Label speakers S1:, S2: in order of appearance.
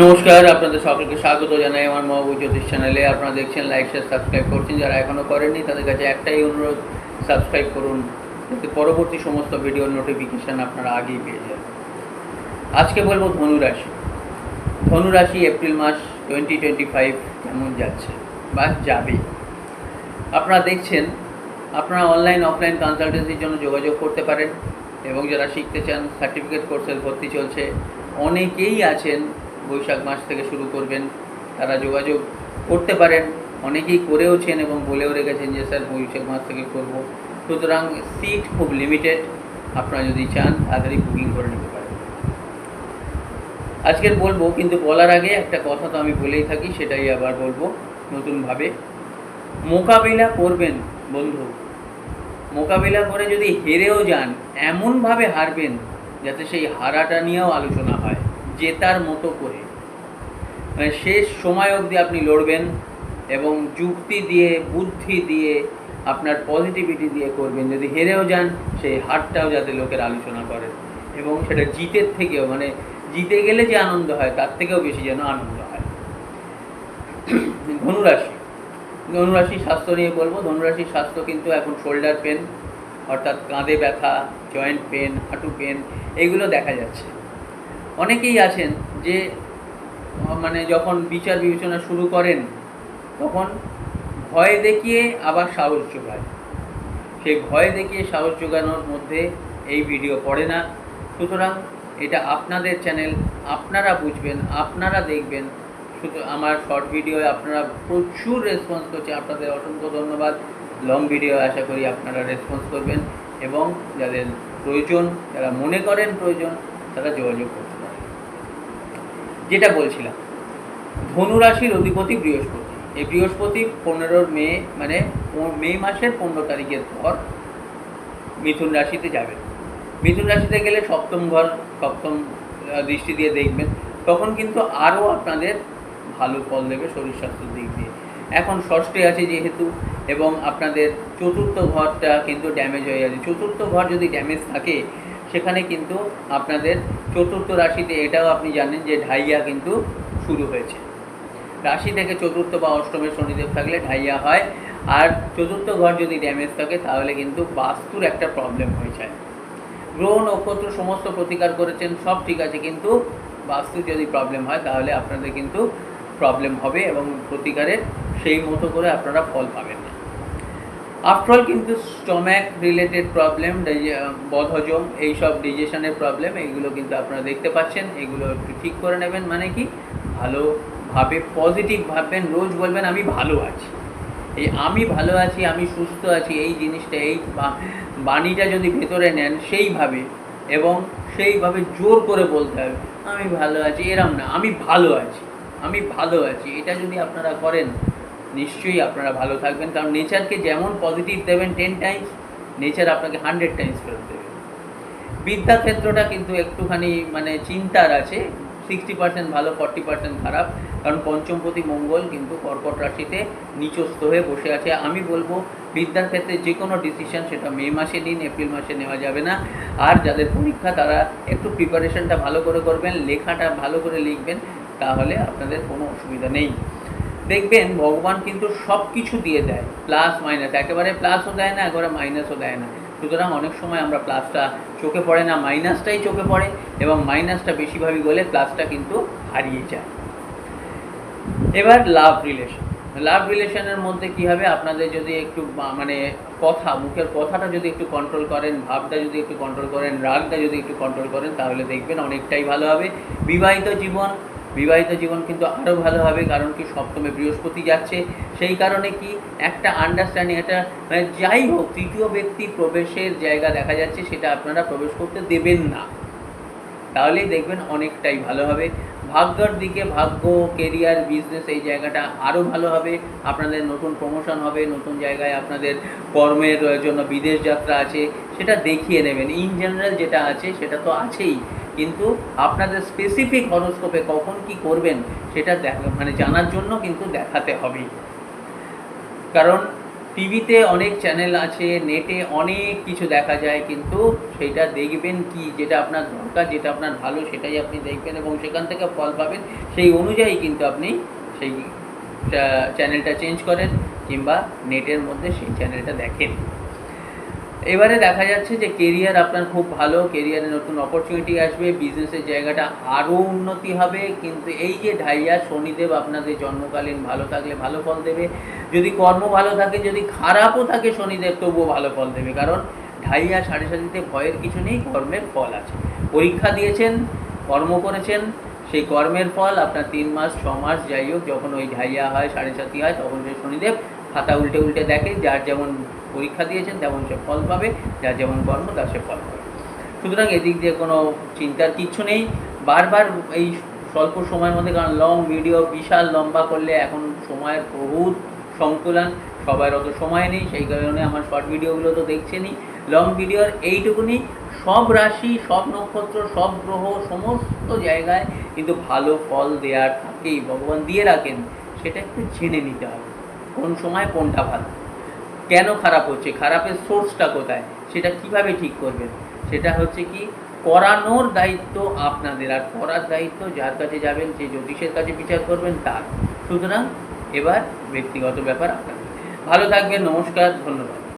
S1: নমস্কার, আপনাদের সকলকে স্বাগত জানাই আমার মহাবু জ্যোতিষ চ্যানেলে আপনারা দেখছেন লাইক শেয়ার সাবস্ক্রাইব করছেন। যারা এখনও করেননি, তাদের কাছে একটাই অনুরোধ সাবস্ক্রাইব করুন। যাতে পরবর্তী সমস্ত ভিডিওর নোটিফিকেশান আপনারা আগেই পেয়ে যান আজকে বলব ধনুরাশি। ধনুরাশি এপ্রিল মাস টোয়েন্টি টোয়েন্টি ফাইভ কেমন যাচ্ছে বা যাবে? আপনারা দেখছেন, আপনারা অনলাইন অফলাইন কনসালটেন্সির জন্য যোগাযোগ করতে পারেন। এবং যারা শিখতে চান সার্টিফিকেট কোর্সের ভর্তি চলছে, অনেকেই আছেন বৈশাখ মাস থেকে শুরু করবেন, তারা যোগাযোগ করতে পারেন। অনেকেই করেওছেন এবং বলেও রেখেছেন যে, স্যার, বৈশাখ মাস থেকে করব। সুতরাং সিট খুব লিমিটেড আপনারা যদি চান, তাড়াতাড়ি বুকিং করে নিতে পারেন। আজকের বলব, কিন্তু বলার আগে একটা কথা তো আমি বলেই থাকি, সেটাই আবার বলব নতুনভাবে। মোকাবিলা করবেন, বন্ধু। মোকাবিলা করে যদি হেরেও যান, এমনভাবে হারবেন, যাতে সেই হারাটা নিয়েও আলোচনা হয়। জেতার মতো করে। মানে শেষ সময় অবধি আপনি লড়বেন এবং যুক্তি দিয়ে, বুদ্ধি দিয়ে, আপনার পজিটিভিটি দিয়ে করবেন। যদি হেরেও যান, সেই হারটাও যাতে লোকের আলোচনা করে। এবং সেটা জিতের থেকেও মানে জিতে গেলে যে আনন্দ হয়, তার থেকেও বেশি যেন আনন্দ হয়। ধনুরাশি। ধনুরাশি স্বাস্থ্য নিয়ে বলব। ধনুরাশির স্বাস্থ্য কিন্তু এখন শোল্ডার পেন অর্থাৎ কাঁধে ব্যথা জয়েন্ট পেন হাঁটু পেন এগুলো দেখা যাচ্ছে। অনেকেই আছেন যে মানে যখন বিচার বিবেচনা শুরু করেন, তখন ভয় দেখিয়ে আবার সাহস যোগায় সেই ভয় দেখিয়ে সাহস যোগানোর মধ্যে এই ভিডিও পড়ে না। সুতরাং এটা আপনাদের চ্যানেল, আপনারা বুঝবেন, আপনারা দেখবেন। শুধু আমার শর্ট ভিডিও, আপনারা প্রচুর রেসপন্স করছে। আপনাদের অসংখ্য ধন্যবাদ। লং ভিডিও আশা করি আপনারা রেসপন্স করবেন। এবং যাদের প্রয়োজন, যারা মনে করেন প্রয়োজন তারা যোগাযোগ করতে পারেন যেটা বলছিলাম ধনুরাশির অধিপতি বৃহস্পতি। এই বৃহস্পতি পনেরোর মে মানে মে মাসের পনেরো তারিখের পর মিথুন রাশিতে যাবেন মিথুন রাশিতে গেলে সপ্তম ঘর, সপ্তম দৃষ্টি দিয়ে দেখবেন। তখন কিন্তু আরও আপনাদের ভালো ফল দেবে শরীর স্বাস্থ্যের দিক দিয়ে। এখন ষষ্ঠে আছে যেহেতু, এবং আপনাদের চতুর্থ ঘরটা কিন্তু ড্যামেজ হয়ে যাচ্ছে। চতুর্থ ঘর যদি ড্যামেজ থাকে সেখানে কিন্তু আপনাদের চতুর্থ রাশিতে এটাও আপনি জানেন যে ঢাইয়া কিন্তু শুরু হয়েছে। রাশি থেকে চতুর্থ বা অষ্টমের শনিদেব থাকলে ঢাইয়া হয়, আর চতুর্থ ঘর যদি ড্যামেজ থাকে তাহলে কিন্তু বাস্তুর একটা প্রবলেম হয়ে যায়। গ্রহ, নক্ষত্র সমস্ত প্রতিকার করেছেন, সব ঠিক আছে, কিন্তু বাস্তু যদি প্রবলেম হয় তাহলে আপনাদের কিন্তু প্রবলেম হবে এবং প্রতিকারের সেই মতো করে আপনারা ফল পাবেন না। আফটারঅল কিন্তু স্টম্যাক রিলেটেড প্রবলেম বদহজম এইসব ডিজেশনের প্রবলেম এইগুলো কিন্তু আপনারা দেখতে পাচ্ছেন, এগুলো একটু ঠিক করে নেবেন। মানে কি? ভালোভাবে পজিটিভ ভাববেন, রোজ বলবেন, আমি ভালো আছি। এই আমি ভালো আছি, আমি সুস্থ আছি, এই জিনিসটা, এই বাণীটা যদি ভেতরে নেন, সেইভাবে এবং সেইভাবে জোর করে বলতে হবে, আমি ভালো আছি। এরম না, আমি ভালো আছি। আমি ভালো আছি। এটা যদি আপনারা করেন নিশ্চয়ই আপনারা ভালো থাকবেন। কারণ নেচারকে যেমন পজিটিভ দেবেন টেন টাইমস নেচার আপনাকে হান্ড্রেড টাইমস ফেরত দেবে। বিদ্যাক্ষেত্রটা কিন্তু একটুখানি মানে চিন্তার আছে। সিক্সটি পার্সেন্ট ভালো ফর্টি পার্সেন্ট খারাপ। কারণ পঞ্চমপতি মঙ্গল কিন্তু কর্কট রাশিতে নিচস্থ হয়ে বসে আছে। আমি বলব, বিদ্যার ক্ষেত্রে যে কোনো ডিসিশন সেটা মে মাসে নিন, এপ্রিল মাসে নেওয়া যাবে না। আর যাদের পরীক্ষা, তারা একটু প্রিপারেশনটা ভালো করে করবেন, লেখাটা ভালো করে লিখবেন, তাহলে আপনাদের কোনো অসুবিধা নেই। দেখবেন ভগবান কিন্তু সব কিছু দিয়ে দেয় প্লাস মাইনাস একেবারে প্লাসও দেয় না, একেবারে মাইনাসও দেয় না। সুতরাং অনেক সময় আমরা প্লাসটা চোখে পড়ে না মাইনাসটাই চোখে পড়ে এবং মাইনাসটা বেশি ভাবি বলে প্লাসটা কিন্তু হারিয়ে যায়। এবার লাভ রিলেশন লাভ রিলেশনের মধ্যে কি হবে? আপনাদের যদি একটু মানে কথা, মুখের কথাটা যদি একটু কন্ট্রোল করেন, ভাবটা যদি একটু কন্ট্রোল করেন, রাগটা যদি একটু কন্ট্রোল করেন, তাহলে দেখবেন অনেকটাই ভালো হবে। বিবাহিত জীবন বিবাহিত জীবন কিন্তু আরও ভালো হবে, কারণ কি সপ্তমে বৃহস্পতি যাচ্ছে। সেই কারণে কি একটা আন্ডারস্ট্যান্ডিং একটা মানে যাই হোক, তৃতীয় ব্যক্তি প্রবেশের জায়গা দেখা যাচ্ছে, সেটা আপনারা প্রবেশ করতে দেবেন না। তাহলেই দেখবেন অনেকটাই ভালো হবে। ভাগ্যর দিকে, ভাগ্য কেরিয়ার বিজনেস এই জায়গাটা আরও ভালো হবে। আপনাদের নতুন প্রমোশন হবে, নতুন জায়গায় আপনাদের কর্মের জন্য বিদেশ যাত্রা আছে, সেটা দেখিয়ে নেবেন। ইন জেনারেল যেটা আছে, সেটা তো আছেই। কিন্তু আপনাদের স্পেসিফিক হরোস্কোপে কখন কি করবেন, সেটা মানে জানার জন্য কিন্তু দেখাতে হবে। কারণ টিভিতে অনেক চ্যানেল আছে নেটে অনেক কিছু দেখা যায়, কিন্তু সেটা দেখবেন কি, যেটা আপনার দরকার, যেটা আপনার ভালো, সেটাই আপনি দেখবেন এবং সেখান থেকে ফল পাবেন। সেই অনুযায়ী কিন্তু আপনি সেই চ্যানেলটা চেঞ্জ করেন কিংবা নেটের মধ্যে সেই চ্যানেলটা দেখেন। এবারে দেখা যাচ্ছে যে কেরিয়ার আপনার খুব ভালো কেরিয়ারে নতুন অপরচুনিটি আসবে বিজনেসের জায়গাটা আরও উন্নতি হবে, কিন্তু এই যে ঢাইয়া শনিদেব আপনাদের জন্মকালীন ভালো থাকলে ভালো ফল দেবে। যদি কর্ম ভালো থাকে, যদি খারাপও থাকে শনিদেব, তবুও ভালো ফল দেবে। কারণ ঢাইয়া সাড়ে সাতিতে ভয়ের কিছু নেই, কর্মের ফল আছে। পরীক্ষা দিয়েছেন, কর্ম করেছেন, সেই কর্মের ফল আপনার তিন মাস, ছ মাস যাই হোক, যখন ওই ঢাইয়া হয়, সাড়ে সাতি হয়, তখন সেই শনিদেব খাতা উল্টে উল্টে দেখে, যার যেমন পরীক্ষা দিয়েছেন তেমন সে ফল পাবে, যার যেমন কর্ম, তার সে ফল পাবে। সুতরাং এদিক দিয়ে কোনো চিন্তার কিচ্ছু নেই। বারবার এই স্বল্প সময়ের মধ্যে, কারণ লং ভিডিও বিশাল লম্বা করলে এখন সময়ের বহুত সংতুলন সবার অত সময় নেই, সেই কারণে আমার শর্ট ভিডিওগুলো তো দেখছেনই লং ভিডিওর এইটুকুনি, সব রাশি, সব নক্ষত্র, সব গ্রহ, সমস্ত জায়গায় কিন্তু ভালো ফল দেওয়ার থাকেই ভগবান দিয়ে রাখেন, সেটা একটু জেনে নিতে হবে। কোন সময় কোনটা ভালো? কেন খারাপ হচ্ছে? খারাপের সোর্সটা কোথায়? সেটা কীভাবে ঠিক করবেন? সেটা হচ্ছে কি, করানোর দায়িত্ব আপনাদের। আর করার দায়িত্ব যার কাছে যাবেন, যে জ্যোতিষের কাছে বিচার করবেন, তার। সুতরাং এবার ব্যক্তিগত ব্যাপার আপনাদের। ভালো থাকবেন, নমস্কার, ধন্যবাদ।